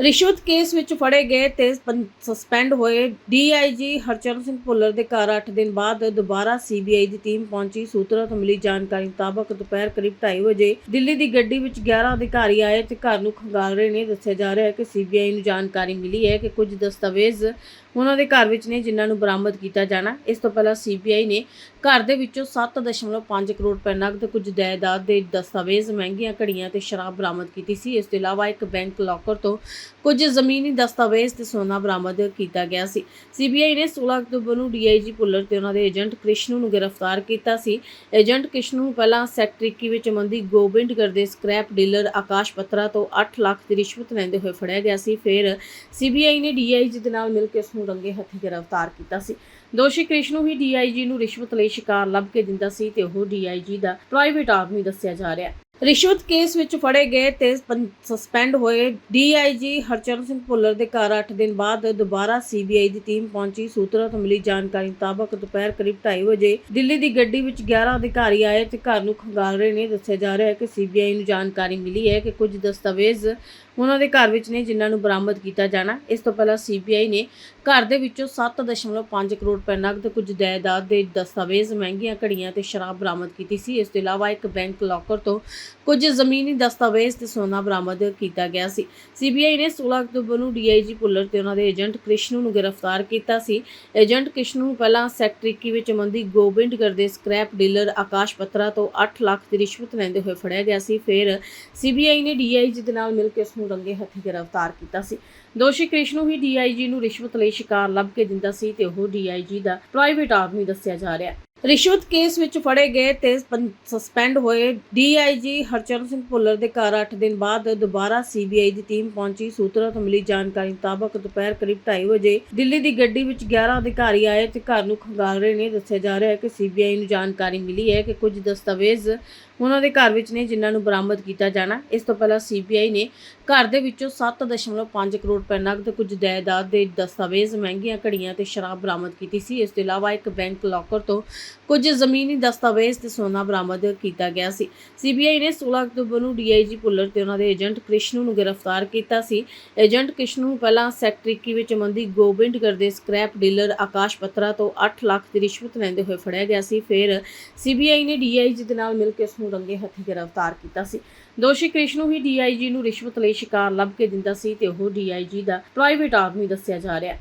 ਰਿਸ਼ਵਤ ਕੇਸ ਵਿੱਚ ਫੜੇ ਗਏ ਤੇ ਪੰ- ਸਸਪੈਂਡ ਹੋਏ ਡੀਆਈਜੀ ਹਰਚਰਨ ਸਿੰਘ ਭੁੱਲਰ ਦੇ ਘਰ 8 ਦਿਨ ਬਾਅਦ ਦੁਬਾਰਾ ਸੀਬੀਆਈ ਦੀ ਟੀਮ ਪਹੁੰਚੀ। ਸੂਤਰਾਂ ਤੋਂ ਮਿਲੀ ਜਾਣਕਾਰੀ ਮੁਤਾਬਕ ਦੁਪਹਿਰ ਕਰੀਬ 2:30 ਵਜੇ ਦਿੱਲੀ ਦੀ ਗੱਡੀ ਵਿੱਚ 11 ਅਧਿਕਾਰੀ ਆਏ ਤੇ ਘਰ ਨੂੰ ਖੰਗਾਲ ਰਹੇ ਨੇ। ਦੱਸਿਆ ਜਾ ਰਿਹਾ ਹੈ ਕਿ ਸੀਬੀਆਈ ਨੂੰ ਜਾਣਕਾਰੀ ਮਿਲੀ ਹੈ ਕਿ ਕੁਝ ਦਸਤਾਵੇਜ਼ ਉਹਨਾਂ ਦੇ ਘਰ ਵਿੱਚ ਨੇ ਜਿਨ੍ਹਾਂ ਨੂੰ ਬਰਾਮਦ ਕੀਤਾ ਜਾਣਾ। ਇਸ ਤੋਂ ਪਹਿਲਾਂ ਸੀਬੀਆਈ ਨੇ ਘਰ ਦੇ ਵਿੱਚੋਂ 7.5 ਕਰੋੜ ਰੁਪਏ ਨਕਦ, ਕੁਝ ਜਾਇਦਾਦ ਦੇ ਦਸਤਾਵੇਜ਼, ਮਹਿੰਗੀਆਂ ਘੜੀਆਂ ਤੇ ਸ਼ਰਾਬ ਬਰਾਮਦ ਕੀਤੀ ਸੀ। ਇਸ ਤੋਂ ਇਲਾਵਾ ਇੱਕ ਬੈਂਕ ਲੋਕਰ ਤੋਂ ਕੁਝ ਜ਼ਮੀਨੀ ਦਸਤਾਵੇਜ਼ ਤੇ ਸੋਨਾ ਬਰਾਮਦ ਕੀਤਾ ਗਿਆ ਸੀ। ਸੀਬੀਆਈ ਨੇ 16 ਅਕਤੂਬਰ ਨੂੰ ਡੀਆਈਜੀ ਭੁੱਲਰ ਤੇ ਉਹਨਾਂ ਦੇ ਏਜੰਟ ਕ੍ਰਿਸ਼ਨੂ ਨੂੰ ਗ੍ਰਿਫਤਾਰ ਕੀਤਾ ਸੀ। ਏਜੰਟ ਕ੍ਰਿਸ਼ਨੂ ਨੂੰ ਪਹਿਲਾਂ ਸੈਕਟਰ ਕੀ ਵਿੱਚ ਮੰਦੀ ਗੋਬਿੰਦਗੜ੍ਹ ਦੇ ਸਕ੍ਰੈਪ ਡੀਲਰ ਆਕਾਸ਼ ਪੱਤਰਾ ਤੋਂ 8 ਲੱਖ ਦੀ ਰਿਸ਼ਵਤ ਲੈਂਦੇ ਹੋਏ ਫੜਿਆ ਗਿਆ ਸੀ। ਫਿਰ ਸੀਬੀਆਈ ਨੇ ਡੀਆਈਜੀ ਦੇ ਨਾਲ ਮਿਲ ਕੇ ਉਸ ਨੂੰ ਰੰਗੇ ਹੱਥੀਂ ਗ੍ਰਿਫਤਾਰ ਕੀਤਾ ਸੀ। ਦੋਸ਼ੀ ਕ੍ਰਿਸ਼ਨੂ ਹੀ ਡੀਆਈਜੀ ਨੂੰ ਰਿਸ਼ਵਤ ਲਈ ਸ਼ਿਕਾਰ ਲੱਭ ਕੇ ਦਿੰਦਾ ਸੀ ਤੇ ਉਹ ਡੀਆਈਜੀ ਦਾ ਪ੍ਰਾਈਵੇਟ ਆਦਮੀ ਦੱਸਿਆ ਜਾ ਰਿਹਾ ਹੈ। ਰਿਸ਼ਵਤ ਕੇਸ ਵਿੱਚ ਫੜੇ ਗਏ ਤੇ ਪੰ- ਸਸਪੈਂਡ ਹੋਏ ਡੀਆਈਜੀ ਹਰਚਰਨ ਸਿੰਘ ਭੁੱਲਰ ਦੇ ਘਰ 8 ਦਿਨ ਬਾਅਦ ਦੁਬਾਰਾ ਸੀਬੀਆਈ ਦੀ ਟੀਮ ਪਹੁੰਚੀ। ਸੂਤਰਾਂ ਤੋਂ ਮਿਲੀ ਜਾਣਕਾਰੀ ਮੁਤਾਬਕ ਦੁਪਹਿਰ ਕਰੀਬ 2:30 ਵਜੇ ਦਿੱਲੀ ਦੀ ਗੱਡੀ ਵਿੱਚ 11 ਅਧਿਕਾਰੀ ਆਏ ਤੇ ਘਰ ਨੂੰ ਖੰਗਾਲ ਰਹੇ ਨੇ। ਦੱਸਿਆ ਜਾ ਰਿਹਾ ਹੈ ਕਿ ਸੀਬੀਆਈ ਨੂੰ ਜਾਣਕਾਰੀ ਮਿਲੀ ਹੈ ਕਿ ਕੁਝ ਦਸਤਾਵੇਜ਼ ਉਹਨਾਂ ਦੇ ਘਰ ਵਿੱਚ ਨੇ ਜਿਨ੍ਹਾਂ ਨੂੰ ਬਰਾਮਦ ਕੀਤਾ ਜਾਣਾ। ਇਸ ਤੋਂ ਪਹਿਲਾਂ ਸੀਬੀਆਈ ਨੇ ਘਰ ਦੇ ਵਿੱਚੋਂ 7.5 ਕਰੋੜ ਰੁਪਏ ਨਕਦ, ਕੁਝ ਜਾਇਦਾਦ ਦੇ ਦਸਤਾਵੇਜ਼, ਮਹਿੰਗੀਆਂ ਘੜੀਆਂ ਤੇ ਸ਼ਰਾਬ ਬਰਾਮਦ ਕੀਤੀ ਸੀ। ਇਸ ਤੋਂ ਇਲਾਵਾ ਇੱਕ ਬੈਂਕ ਲੋਕਰ ਤੋਂ ਕੁਝ ਜ਼ਮੀਨੀ ਦਸਤਾਵੇਜ਼ ਤੇ ਸੋਨਾ ਬਰਾਮਦ ਕੀਤਾ ਗਿਆ ਸੀ। ਸੀਬੀਆਈ ਨੇ 16 ਅਕਤੂਬਰ ਨੂੰ ਡੀਆਈਜੀ ਭੁੱਲਰ ਤੇ ਉਹਨਾਂ ਦੇ ਏਜੰਟ ਕ੍ਰਿਸ਼ਨੂ ਨੂੰ ਗ੍ਰਿਫਤਾਰ ਕੀਤਾ ਸੀ। ਏਜੰਟ ਕ੍ਰਿਸ਼ਨੂ ਨੂੰ ਪਹਿਲਾਂ ਸੈਕਟਰ ਕੀ ਵਿੱਚ ਮੰਦੀ ਗੋਬਿੰਦਗੜ੍ਹ ਦੇ ਸਕ੍ਰੈਪ ਡੀਲਰ ਆਕਾਸ਼ ਪੱਤਰਾ ਤੋਂ 8 ਲੱਖ ਦੀ ਰਿਸ਼ਵਤ ਲੈਂਦੇ ਹੋਏ ਫੜਿਆ ਗਿਆ ਸੀ। ਫਿਰ ਸੀਬੀਆਈ ਨੇ ਡੀਆਈਜੀ ਦੇ ਨਾਲ ਮਿਲ ਕੇ ਉਸ ਨੂੰ ਰੰਗੇ ਹੱਥੀਂ ਗ੍ਰਿਫਤਾਰ ਕੀਤਾ ਸੀ। ਦੋਸ਼ੀ ਕ੍ਰਿਸ਼ਨੂ ਹੀ ਡੀਆਈਜੀ ਨੂੰ ਰਿਸ਼ਵਤ ਲਈ ਸ਼ਿਕਾਰ ਲੱਭ ਕੇ ਦਿੰਦਾ ਸੀ ਤੇ ਉਹ ਡੀਆਈਜੀ ਦਾ ਪ੍ਰਾਈਵੇਟ ਆਦਮੀ ਦੱਸਿਆ ਜਾ ਰਿਹਾ ਹੈ। ਰਿਸ਼ਵਤ ਕੇਸ ਵਿੱਚ ਫੜੇ ਗਏ ਤੇ ਪੰ- ਸਸਪੈਂਡ ਹੋਏ ਡੀਆਈਜੀ ਹਰਚਰਨ ਸਿੰਘ ਭੁੱਲਰ ਦੇ ਘਰ 8 ਦਿਨ ਬਾਅਦ ਦੁਬਾਰਾ ਸੀਬੀਆਈ ਦੀ ਟੀਮ ਪਹੁੰਚੀ। ਸੂਤਰਾਂ ਤੋਂ ਮਿਲੀ ਜਾਣਕਾਰੀ ਮੁਤਾਬਕ ਦੁਪਹਿਰ ਕਰੀਬ 2:30 ਵਜੇ ਦਿੱਲੀ ਦੀ ਗੱਡੀ ਵਿੱਚ 11 ਅਧਿਕਾਰੀ ਆਏ ਤੇ ਘਰ ਨੂੰ ਖੰਗਾਲ ਰਹੇ ਨੇ। ਦੱਸਿਆ ਜਾ ਰਿਹਾ ਹੈ ਕਿ ਸੀਬੀਆਈ ਨੂੰ ਜਾਣਕਾਰੀ ਮਿਲੀ ਹੈ ਕਿ ਕੁਝ ਦਸਤਾਵੇਜ਼ ਉਹਨਾਂ ਦੇ ਘਰ ਵਿੱਚ ਨੇ ਜਿਨ੍ਹਾਂ ਨੂੰ ਬਰਾਮਦ ਕੀਤਾ ਜਾਣਾ। ਇਸ ਤੋਂ ਪਹਿਲਾਂ ਸੀਬੀਆਈ ਨੇ ਘਰ ਦੇ ਵਿੱਚੋਂ 7.5 ਕਰੋੜ ਰੁਪਏ ਨਕਦ, ਕੁਝ ਜਾਇਦਾਦ ਦੇ ਦਸਤਾਵੇਜ਼, ਮਹਿੰਗੀਆਂ ਘੜੀਆਂ ਤੇ ਸ਼ਰਾਬ ਬਰਾਮਦ ਕੀਤੀ ਸੀ। ਇਸ ਤੋਂ ਇਲਾਵਾ ਇੱਕ ਬੈਂਕ ਲੋਕਰ ਤੋਂ ਕੁਝ ਜ਼ਮੀਨੀ ਦਸਤਾਵੇਜ਼ ਤੇ ਸੋਨਾ ਬਰਾਮਦ ਕੀਤਾ ਗਿਆ ਸੀ। ਸੀਬੀਆਈ ਨੇ 16 ਅਕਤੂਬਰ ਨੂੰ ਡੀਆਈਜੀ ਭੁੱਲਰ ਤੇ ਉਹਨਾਂ ਦੇ ਏਜੰਟ ਕ੍ਰਿਸ਼ਨੂ ਨੂੰ ਗ੍ਰਿਫਤਾਰ ਕੀਤਾ ਸੀ। ਏਜੰਟ ਕ੍ਰਿਸ਼ਨੂ ਨੂੰ ਪਹਿਲਾਂ ਸੈਕਟਰੀ ਕੀ ਵਿੱਚ ਮੰਦੀ ਗੋਬਿੰਦਗੜ੍ਹ ਦੇ ਸਕ੍ਰੈਪ ਡੀਲਰ ਆਕਾਸ਼ ਪੱਤਰਾ ਤੋਂ 8 ਲੱਖ ਦੀ ਰਿਸ਼ਵਤ ਲੈਂਦੇ ਹੋਏ ਫੜਿਆ ਗਿਆ ਸੀ। ਫਿਰ ਸੀਬੀਆਈ ਨੇ ਡੀਆਈਜੀ ਦੇ ਨਾਲ ਮਿਲ ਕੇ ਉਸ ਨੂੰ ਰੰਗੇ ਹੱਥੀਂ ਗ੍ਰਿਫਤਾਰ ਕੀਤਾ ਸੀ। ਦੋਸ਼ੀ ਕ੍ਰਿਸ਼ਨੂ ਹੀ ਡੀਆਈਜੀ ਨੂੰ ਰਿਸ਼ਵਤ ਲਈ ਸ਼ਿਕਾਰ ਲੱਭ ਕੇ ਦਿੰਦਾ ਸੀ ਤੇ ਉਹ ਡੀਆਈਜੀ ਦਾ ਪ੍ਰਾਈਵੇਟ ਆਦਮੀ ਦੱਸਿਆ ਜਾ ਰਿਹਾ